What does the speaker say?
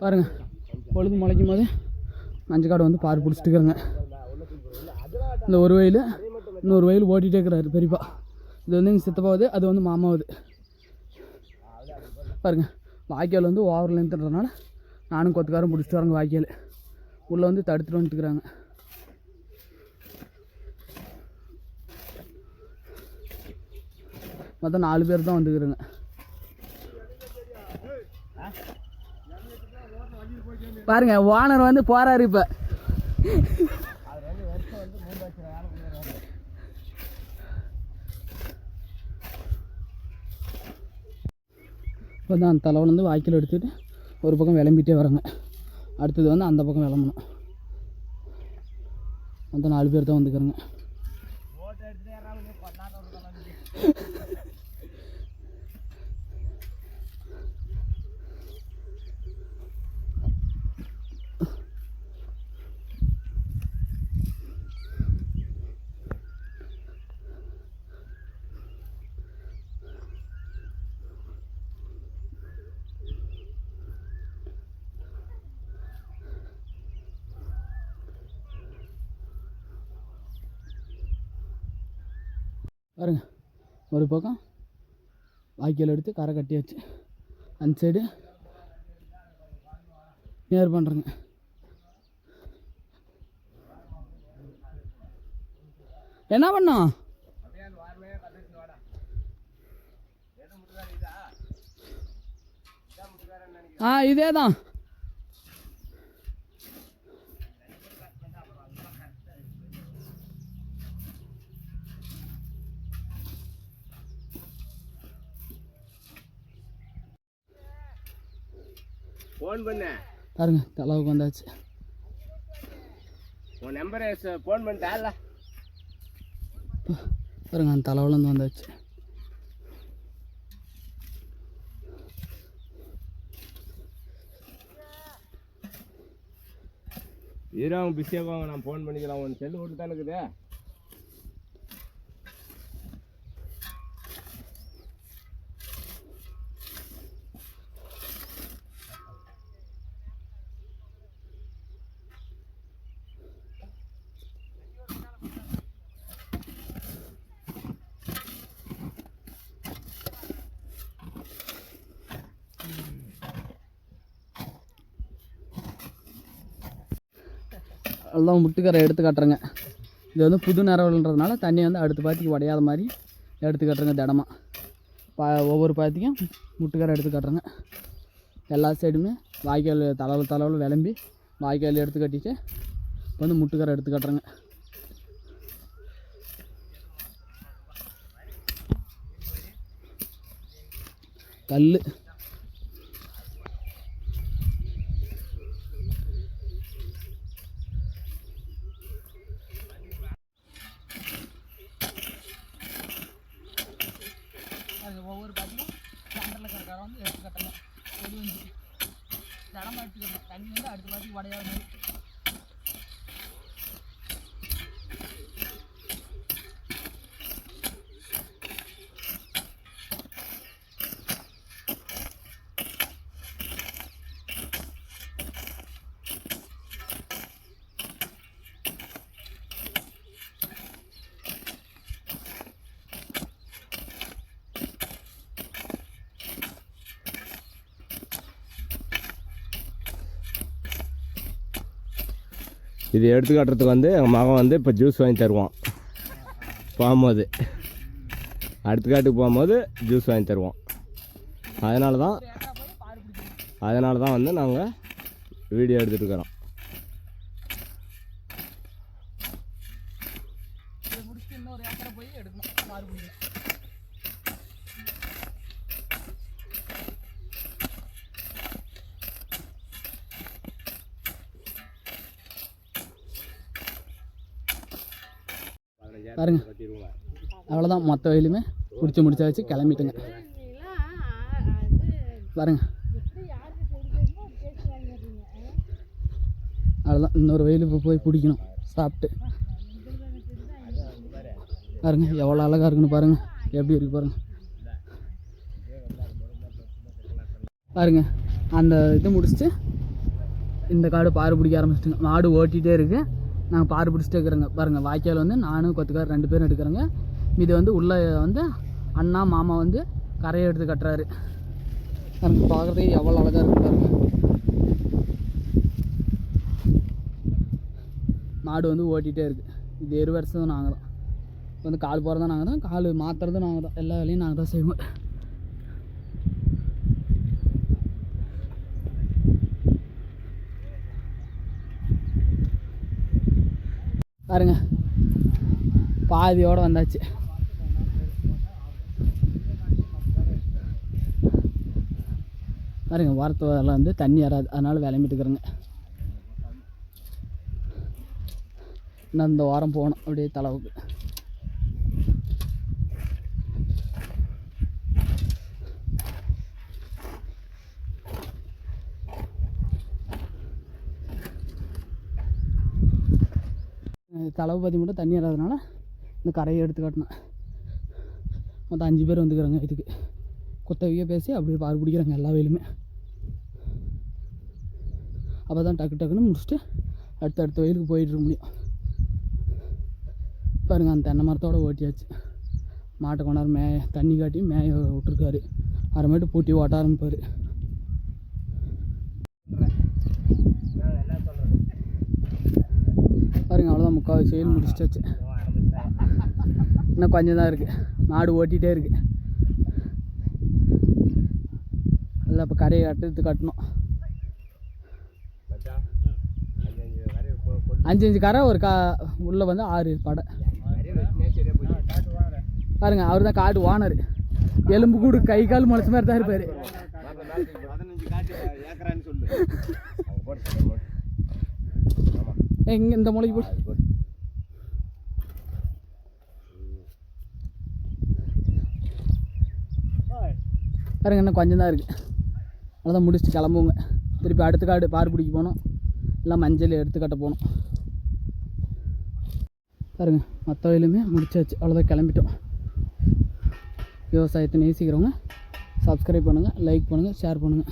பாருங்க. பொழுது முளைக்கும் போது மஞ்சக்காடு வந்து பார் பிடிச்சிட்டு இந்த ஒரு வயல் இன்னொரு வயல் ஓட்டிகிட்டே இருக்கிறாரு பெரியப்பா. இது வந்து எங்கள் சித்தப்பாவது அது வந்து மாமாவது. பாருங்க வாய்க்கால் வந்து ஓவர் லென்த்துன்றதுனால நானும் கொத்துக்காரும் பிடிச்சிட்டு வரேங்க வாய்க்கால். உள்ளே வந்து தடுத்துட்டு வந்துட்டுக்கிறாங்க மொத்தம் நாலு பேர் தான் வந்துக்கிறேங்க பாருங்க ஓனர் வந்து போறாரு இப்போ. இப்போ தான் அந்த தலைவன் வந்து வாய்க்கால் எடுத்துகிட்டு ஒரு பக்கம் விளம்பிட்டே வராங்க. அடுத்தது வந்து அந்த பக்கம் விளம்பணும். மொத்தம் நாலு பேர் தான் வந்துக்கிறேங்க. பாருங்க. ஒரு பக்கம் வாய்க்கால் எடுத்து கரை கட்டியாச்சு. அந்த சைடு நேர் பண்ணுறேங்க என்ன பண்ணோம்? ஆ இதே தான் ஃபோன் பண்ண. பாருங்க தலைவுக்கு வந்தாச்சு. உன் நம்பரை ஃபோன் பண்ணிட்டால பாருங்க அந்த தலைவுலேருந்து வந்தாச்சு. ஹீரோவும் பிஸியாக நான் ஃபோன் பண்ணிக்கலாம் உன் செல்லு விட்டு தான் இருக்குது. எல்லாம் முட்டுக்கரை எடுத்து காட்டுறேங்க. இது வந்து புது நிறவல்ன்றதுனால தண்ணி வந்து அடுத்த பாத்திக்கு உடையாத மாதிரி எடுத்து கட்டுறேங்க திடமா பா ஒவ்வொரு பாத்திக்கும் முட்டுக்கரை எடுத்து கட்டுறேங்க. எல்லா சைடுமே வாய்க்கால் தலைவில் தலைவில் விளம்பி வாய்க்கால் எடுத்து கட்டிட்டு இப்போ வந்து முட்டுக்கரை எடுத்து கட்டுறேங்க. கல் ஒவ்வொரு பாத்தியும் சென்டரில் கிடக்கிற வந்து எடுத்து கட்டணும் கொடி வந்து தண்ணி வந்து அடுத்த மாதிரி உடையாது இது எடுத்து காட்டுறதுக்கு வந்து எங்கள் மகன் வந்து இப்போ ஜூஸ் வாங்கி தருவான். போகும்போது. அடுத்த காட்டுக்கு போகும்போது ஜூஸ் வாங்கி தருவான். அதனால தான் அதனால தான் வந்து நாங்கள் வீடியோ எடுத்துகிட்டு இருக்கிறோம் இதை முடிச்சுட்டு இன்னொரு ஏக்கரை போய் எடுக்கணும் மாறு பிடிக்கணும் பாருங்க. அவ்வளோதான் மற்ற வயலுமே பிடிச்சி முடிச்சாச்சு. கிளம்பிட்டுங்க. பாருங்க. அவ்வளோதான் இன்னொரு வயலு இப்போ போய் பிடிக்கணும். சாப்பிட்டு. பாருங்க எவ்வளோ அழகாக இருக்குன்னு பாருங்க. எப்படி இருக்கு பாருங்க. பாருங்க அந்த இது முடிச்சுட்டு இந்த காடு பாரு பிடிக்க ஆரம்பிச்சிட்டுங்க. மாடு ஓட்டிகிட்டே இருக்குது நாங்கள் பாரு பிடிச்சிட்டே இருக்கிறோங்க. பாருங்கள் வாய்க்கால் வந்து நானும் கொத்துக்கார் ரெண்டு பேரும் எடுக்கிறோங்க. இது வந்து உள்ளே வந்து அண்ணா மாமா வந்து கரையை எடுத்து கட்டுறாரு. நமக்கு பார்க்குறதுக்கு எவ்வளோ அழகாக இருக்கு பாருங்க. மாடு வந்து ஓட்டிகிட்டே இருக்குது இது எரு வருஷம் நாங்கள் தான் வந்து கால் போகிறதும் நாங்கள் தான் கால் மாற்றுறதும் நாங்கள் தான் எல்லா வேலையும் நாங்கள் தான் செய்வோம். பாருங்க. பாதியோடு வந்தாச்சு. பாருங்க வாரத்து வந்து தண்ணி வராது. அதனால் விளம்பிட்டுக்கிறேங்க இன்னும் இந்த வாரம் போகணும். அப்படியே தளவுக்கு தளபதி மட்டும் தண்ணி வராதனால இந்த கரையை எடுத்து காட்டினேன். மொத்தம் அஞ்சு பேர் வந்துக்கிறாங்க இதுக்கு. குத்தவியாக பேசி அப்படியே பார் பிடிக்கிறாங்க எல்லா வயலுமே அப்போ தான் டக்கு டக்குன்னு முடிச்சுட்டு அடுத்த அடுத்த வயலுக்கு போயிட்டுருக்க முடியும். பாருங்கள் அந்த தென்னை மரத்தோட ஓட்டியாச்சு. மாட்டை கொண்டாரு மே தண்ணி காட்டி மேய விட்டுருக்காரு. அப்புறமேட்டு பூட்டி ஓட்ட ஆரம்பிப்பார். பாருங்கள் அவ்வளோதான் முக்கால் செயல் முடிச்சிட்டாச்சு. இன்னும் கொஞ்சம் தான் இருக்குது மாடு ஓட்டிகிட்டே இருக்குது இல்லை இப்போ கரையை கட்டுறது கட்டணும். அஞ்சு அஞ்சு கரை ஒரு கா உள்ளே வந்து ஆறு படை. பாருங்க அவர் தான் காடு ஓனர். எலும்பு கூடு கை கால் முளைச்ச மாதிரி தான் இருப்பார். எங்க இந்த மூளைக்கு போடு பாருங்க இன்னும் கொஞ்சம் தான் இருக்குது அவ்வளோதான் முடிச்சுட்டு கிளம்புவோங்க. திருப்பி அடுத்த காடு பார் பிடிக்க போகணும் இல்லை மஞ்சள் எடுத்து கட்ட போகணும் பாருங்க மற்ற வழியிலுமே முடிச்சாச்சு. அவ்வளோதான் கிளம்பிட்டோம். விவசாயத்தை நேசிக்கிறவங்க சப்ஸ்கிரைப் பண்ணுங்கள் லைக் பண்ணுங்கள் ஷேர் பண்ணுங்கள்